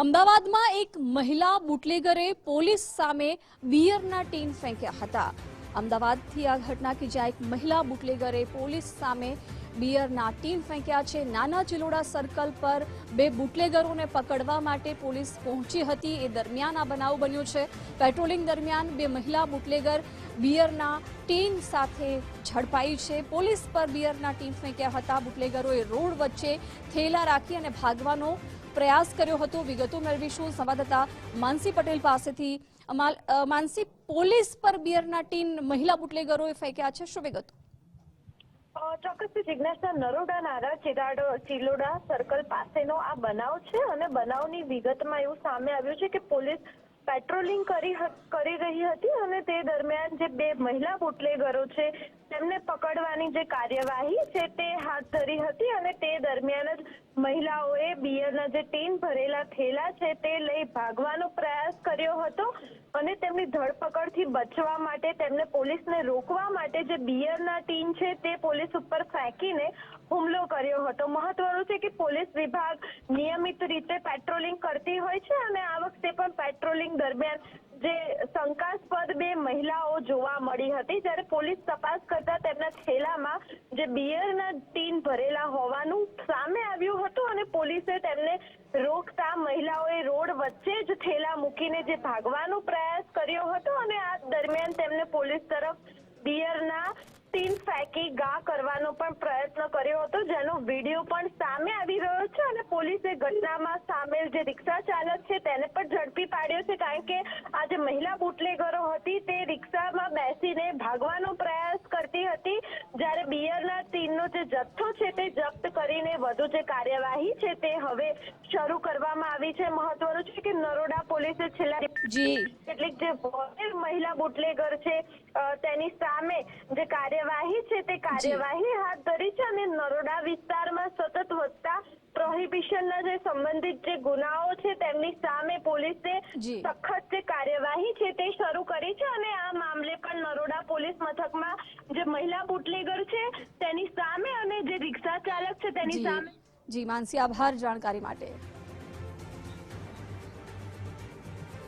અમદાવાદમાં એક મહિલા બુટલેગરે પોલીસ સામે બિયરના ટીન ફેંક્યા હતા. અમદાવાદથી આ ઘટના કે જ્યાં એક મહિલા બુટલેગરે પોલીસ સામે બિયરના ટીન ફેંક્યા છે, નાના ચિલોડા સર્કલ પર બે બુટલેગરોને પકડવા માટે પોલીસ પહોંચી હતી. એ દરમિયાન આ બનાવ બન્યો છે. પેટ્રોલિંગ દરમિયાન બે મહિલા બુટલેગર બિયરના ટીન સાથે ઝડપાઈ છે. પોલીસ પર બિયરના ટીન ફેંક્યા હતા. બુટલેગરોએ રોડ વચ્ચે થેલા રાખી અને ભાગવાનો પ્રયાસ કર્યો હતો, વિગતો મેળવીશું. સંવાદદાતા માનસી પટેલ પાસેથી. માનસી, પોલીસ પર બિયરના ટીન મહિલા બુટલેગરોએ ફેંક્યા છે. શું વિગતો? ચોક્કસ જિજ્ઞાસા નરોડા નારા ચિરાડો, ચિલોડા સર્કલ પાસેનો આ બનાવ છે અને બનાવની વિગતમાં એવું સામે આવ્યું છે કે પોલીસ પેટ્રોલિંગ કરી કરી રહી હતી અને તે દરમિયાન જે બે મહિલા બુટલેગરો છે, તેમને પકડવાની જે કાર્યવાહી છે તે હાથ ધરી હતી અને તે દરમિયાન જ મહિલાઓએ બિયરના જે ટીન ભરેલા થેલા છે તે લઈ ભાગવાનો પ્રયાસ કર્યો હતો અને તેમની ધરપકડથી બચવા માટે, તેમને પોલીસને રોકવા માટે જે બિયરના ટીન છે તે પોલીસ ઉપર ફેંકીને હુમલો કર્યો હતો. મહત્વનું છે કે પોલીસ વિભાગ નિયમિત રીતે પેટ્રોલિંગ કરતી હોય છે અને આ વખતે પણ પેટ્રોલિંગ દરમિયાન જે શંકાસ્પદ બે મહિલાઓ જોવા મળી હતી, જ્યારે પોલીસ તપાસ કરતા તેમના થેલામાં જે બિયરના ટીન ભરેલા હોવાનું સામે આવ્યું હતું. પોલીસે તેમને રોકતા મહિલાઓએ રોડ વચ્ચે જ થેલા મૂકીને જે ભાગવાનો પ્રયાસ કર્યો હતો અને આ દરમિયાન તેમને પોલીસ તરફ બિયરના ટીન ફેંકી ગા કરવાનો પણ પ્રયત્ન કર્યો હતો, જેનો વીડિયો પણ સામે આવી રહ્યો છે અને પોલીસે ઘટનામાં સામેલ જે રિક્ષા ચાલક છે તેને પણ ઝડપી પાડ્યો છે, કારણ કે આ જે મહિલા બુટલેગરો હતી તે રિક્ષામાં બેસીને ભાગવાનો પ્રયાસ કરતી હતી જ્યારે બિયરના ટીનનો જે જથ્થો છે તે જપ્ત કરીને વધુ જે કાર્યવાહી છે તે હવે શરૂ કરવામાં આવી છે. મહત્વનું છે કે નરોડા પોલીસે છેલ્લા કેટલીક જે મહિલા બુટલેગર છે તેની સામે જે કાર્યવાહી છે તે કાર્યવાહી હાથ ધરી છે અને નરોડા વિસ્તારમાં સતત વધતા પ્રોહિબિશનના જે સંબંધિત જે ગુનાઓ છે તેમની સામે પોલીસે સખત જે કાર્યવાહી છે તે શરૂ કરી છે અને આ મામલે પણ નરોડા પોલીસ મથકમાં જે મહિલા બુટલેગર છે તેની સામે અને જે રિક્ષા ચાલક છે તેની સામે. જી માનસી આભાર જાણકારી માટે.